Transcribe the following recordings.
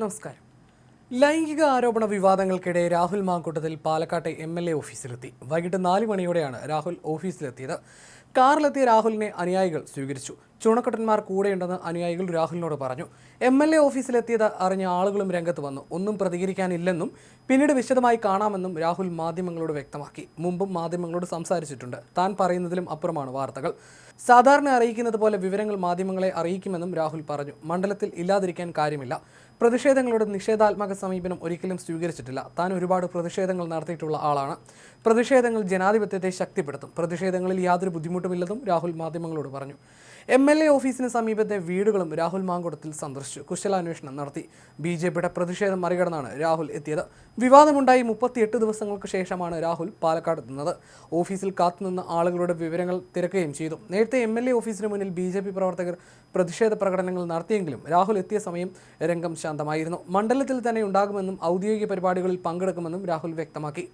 നമസ്കാരം. ലൈംഗിക ആരോപണ വിവാദങ്ങൾക്കിടെ രാഹുൽ മാങ്കൂട്ടത്തിൽ പാലക്കാട്ടെ എം എൽ എ ഓഫീസിലെത്തി. വൈകിട്ട് നാല് മണിയോടെയാണ് രാഹുൽ ഓഫീസിലെത്തിയത്. കാറിലെത്തിയ രാഹുലിനെ അനുയായികൾ സ്വീകരിച്ചു. ചുണക്കട്ടന്മാർ കൂടെയുണ്ടെന്ന് അനുയായികൾ രാഹുലിനോട് പറഞ്ഞു. എം എൽ എ ഓഫീസിലെത്തിയത് അറിഞ്ഞ ആളുകളും രംഗത്ത് വന്നു. ഒന്നും പ്രതികരിക്കാനില്ലെന്നും പിന്നീട് വിശദമായി കാണാമെന്നും രാഹുൽ മാധ്യമങ്ങളോട് വ്യക്തമാക്കി. മുമ്പും മാധ്യമങ്ങളോട് സംസാരിച്ചിട്ടുണ്ട്. താൻ പറയുന്നതിലും അപ്പുറമാണ് വാർത്തകൾ. സാധാരണ അറിയിക്കുന്നത് പോലെ വിവരങ്ങൾ മാധ്യമങ്ങളെ അറിയിക്കുമെന്നും രാഹുൽ പറഞ്ഞു. മണ്ഡലത്തിൽ ഇല്ലാതിരിക്കാൻ കാര്യമില്ല. പ്രതിഷേധങ്ങളോട് നിഷേധാത്മക സമീപനം ഒരിക്കലും സ്വീകരിച്ചിട്ടില്ല. താൻ ഒരുപാട് പ്രതിഷേധങ്ങൾ നടത്തിയിട്ടുള്ള ആളാണ്. പ്രതിഷേധങ്ങൾ ജനാധിപത്യത്തെ ശക്തിപ്പെടുത്തും. പ്രതിഷേധങ്ങളിൽ യാതൊരു ബുദ്ധിമുട്ടുമില്ലെന്നും രാഹുൽ മാധ്യമങ്ങളോട് പറഞ്ഞു. എം എൽ എ ഓഫീസിന് സമീപത്തെ വീടുകളും രാഹുൽ മാങ്കുടത്തിൽ സന്ദർശിച്ചു. കുശലാന്വേഷണം നടത്തി. ബി ജെ പിയുടെ പ്രതിഷേധം മറികടന്നാണ് രാഹുൽ എത്തിയത്. വിവാദമുണ്ടായി മുപ്പത്തിയെട്ട് ദിവസങ്ങൾക്ക് ശേഷമാണ് രാഹുൽ പാലക്കാട് എത്തുന്നത്. ഓഫീസിൽ കാത്തുനിന്ന ആളുകളുടെ വിവരങ്ങൾ തിരക്കുകയും ചെയ്തു. നേരത്തെ എം എൽ എ ഓഫീസിന് മുന്നിൽ ബി ജെ പി പ്രവർത്തകർ പ്രതിഷേധ പ്രകടനങ്ങൾ നടത്തിയെങ്കിലും രാഹുൽ എത്തിയ സമയം രംഗം ശാന്തമായിരുന്നു. മണ്ഡലത്തിൽ തന്നെ ഉണ്ടാകുമെന്നും ഔദ്യോഗിക പരിപാടികളിൽ പങ്കെടുക്കുമെന്നും രാഹുൽ വ്യക്തമാക്കി.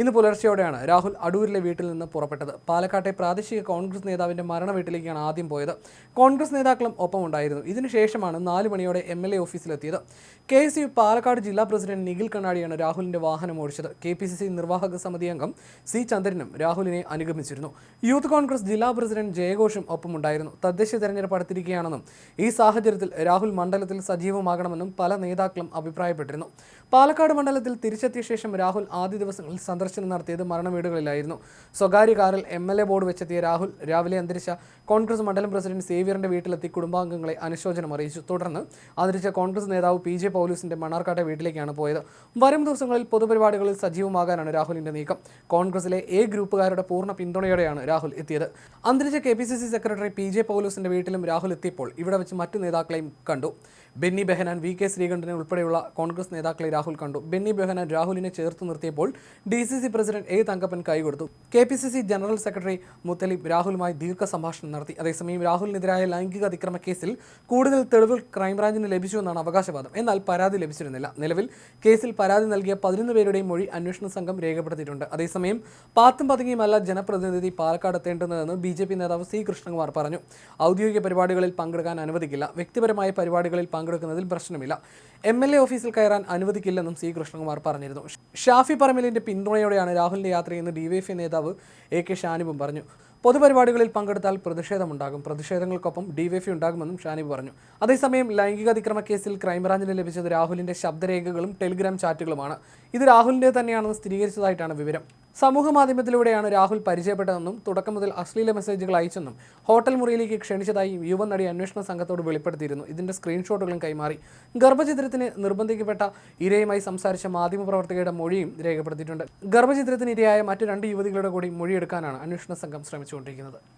ഇന്ന് പുലർച്ചെയോടെയാണ് രാഹുൽ അടൂരിലെ വീട്ടിൽ നിന്ന് പുറപ്പെട്ടത്. പാലക്കാട്ടെ പ്രാദേശിക കോൺഗ്രസ് നേതാവിന്റെ മരണ വീട്ടിലേക്കാണ് ആദ്യം പോയത്. കോൺഗ്രസ് നേതാക്കളും ഒപ്പമുണ്ടായിരുന്നു ഇതിനുശേഷമാണ് നാല് മണിയോടെ എം എൽ എ ഓഫീസിലെത്തിയത്. കെ എസ് യു പാലക്കാട് ജില്ലാ പ്രസിഡന്റ് നിഖിൽ കണ്ണാടിയാണ് രാഹുലിന്റെ വാഹനം ഓടിച്ചത്. കെ പി സി സി നിർവാഹക സമിതി അംഗം സി ചന്ദ്രനും രാഹുലിനെ അനുഗമിച്ചിരുന്നു. യൂത്ത് കോൺഗ്രസ് ജില്ലാ പ്രസിഡന്റ് ജയഘോഷും ഒപ്പമുണ്ടായിരുന്നു. തദ്ദേശ തെരഞ്ഞെടുപ്പ് അടുത്തിരിക്കുകയാണെന്നും ഈ സാഹചര്യത്തിൽ രാഹുൽ മണ്ഡലത്തിൽ സജീവമാകണമെന്നും പല നേതാക്കളും അഭിപ്രായപ്പെട്ടിരുന്നു. പാലക്കാട് മണ്ഡലത്തിൽ തിരിച്ചെത്തിയ ശേഷം രാഹുൽ ആദ്യ ദിവസങ്ങളിൽ സന്ദർശനം നടത്തിയത് മരണവീടുകളിലായിരുന്നു. സ്വകാര്യ കാറിൽ എം എൽ എ ബോർഡ് വെച്ചെത്തിയ രാഹുൽ രാവിലെ അന്തരിച്ച കോൺഗ്രസ് മണ്ഡലം പ്രസിഡന്റ് സേവിയറിന്റെ വീട്ടിലെത്തി കുടുംബാംഗങ്ങളെ അനുശോചനം അറിയിച്ചു. തുടർന്ന് അന്തരിച്ച കോൺഗ്രസ് നേതാവ് പി ജെ പൗലൂസിന്റെ മണ്ണാർക്കാട്ടെ വീട്ടിലേക്കാണ് പോയത്. വരും ദിവസങ്ങളിൽ പൊതുപരിപാടികളിൽ സജീവമാകാനാണ് രാഹുലിന്റെ നീക്കം. കോൺഗ്രസിലെ എ ഗ്രൂപ്പുകാരുടെ പൂർണ പിന്തുണയോടെയാണ് രാഹുൽ എത്തിയത്. അന്തരിച്ച കെ സെക്രട്ടറി പി ജെ പൗലൂസിന്റെ വീട്ടിലും രാഹുൽ എത്തിയപ്പോൾ ഇവിടെ വെച്ച് മറ്റു നേതാക്കളെയും കണ്ടു. ബെന്നി ബെഹനാൻ വി കെ ശ്രീകണ്ഠനെ ഉൾപ്പെടെയുള്ള കോൺഗ്രസ് നേതാക്കളെ രാഹുൽ കണ്ടു. ബെന്നി ബെഹനാൻ രാഹുലിനെ ചേർത്ത് നിർത്തിയപ്പോൾ D C C president A Thankappan കൈകൊടുത്തു K P C C general secretary Muthalib രാഹുലുമായി ദീർഘ സംഭാഷണം നടത്തി. അതേസമയം രാഹുലിനെതിരായ ലൈംഗിക അതിക്രമ കേസിൽ കൂടുതൽ തെളിവുകൾ ക്രൈംബ്രാഞ്ചിന് ലഭിച്ചുവെന്നാണ് അവകാശവാദം. എന്നാൽ പരാതി ലഭിച്ചിരുന്നില്ല. നിലവിൽ കേസിൽ പരാതി നൽകിയ പതിനൊന്ന് പേരുടെയും മൊഴി അന്വേഷണ സംഘം രേഖപ്പെടുത്തിയിട്ടുണ്ട്. അതേസമയം പാത്തും പതുങ്ങിയുമല്ല ജനപ്രതിനിധി പാലക്കാട് എത്തേണ്ടതെന്ന് ബി ജെ പി നേതാവ് സി കൃഷ്ണകുമാർ പറഞ്ഞു. ഔദ്യോഗിക പരിപാടികളിൽ പങ്കെടുക്കാൻ അനുവദിക്കില്ല. വ്യക്തിപരമായ പരിപാടികളിൽ പങ്കെടുക്കുന്നതിൽ പ്രശ്നമില്ല. എം എൽ എ ഓഫീസിൽ കയറാൻ അനുവദിക്കില്ലെന്നും സി കൃഷ്ണകുമാർ പറഞ്ഞിരുന്നു. ഷാഫി പറമ്പിലിന്റെ പിന്തുണയോടെയാണ് രാഹുലിന്റെ യാത്രയെന്ന് ഡിവൈഎഫ്ഐ നേതാവ് എ കെ ഷാനിബും പറഞ്ഞു. പൊതുപരിപാടികളിൽ പങ്കെടുത്താൽ പ്രതിഷേധമുണ്ടാകും. പ്രതിഷേധങ്ങൾക്കൊപ്പം ഡിവൈഎഫ്ഐ ഉണ്ടാകുമെന്നും ഷാനിബ് പറഞ്ഞു. അതേസമയം ലൈംഗിക അതിക്രമ കേസിൽ ക്രൈംബ്രാഞ്ചിന് ലഭിച്ചത് രാഹുലിന്റെ ശബ്ദരേഖകളും ടെലിഗ്രാം ചാറ്റുകളുമാണ്. ഇത് രാഹുലിന്റെ തന്നെയാണെന്ന് സ്ഥിരീകരിച്ചതായിട്ടാണ് വിവരം. സമൂഹ മാധ്യമത്തിലൂടെയാണ് രാഹുൽ പരിചയപ്പെട്ടതെന്നും തുടക്കം മുതൽ അശ്ലീല മെസ്സേജുകൾ അയച്ചെന്നും ഹോട്ടൽ മുറിയിലേക്ക് ക്ഷണിച്ചതായി യുവ നടി അന്വേഷണ സംഘത്തോട് വെളിപ്പെടുത്തിയിരുന്നു. ഇതിന്റെ സ്ക്രീൻഷോട്ടുകളും കൈമാറി. ഗർഭചിത്രത്തിന് നിർബന്ധിക്കപ്പെട്ട ഇരയുമായി സംസാരിച്ച മാധ്യമപ്രവർത്തകയുടെ മൊഴിയും രേഖപ്പെടുത്തിയിട്ടുണ്ട്. ഗർഭചിത്രത്തിന് ഇരയായ മറ്റു രണ്ട് യുവതികളുടെ കൂടി മൊഴിയെടുക്കാനാണ് അന്വേഷണ സംഘം ശ്രമിച്ചുകൊണ്ടിരിക്കുന്നത്.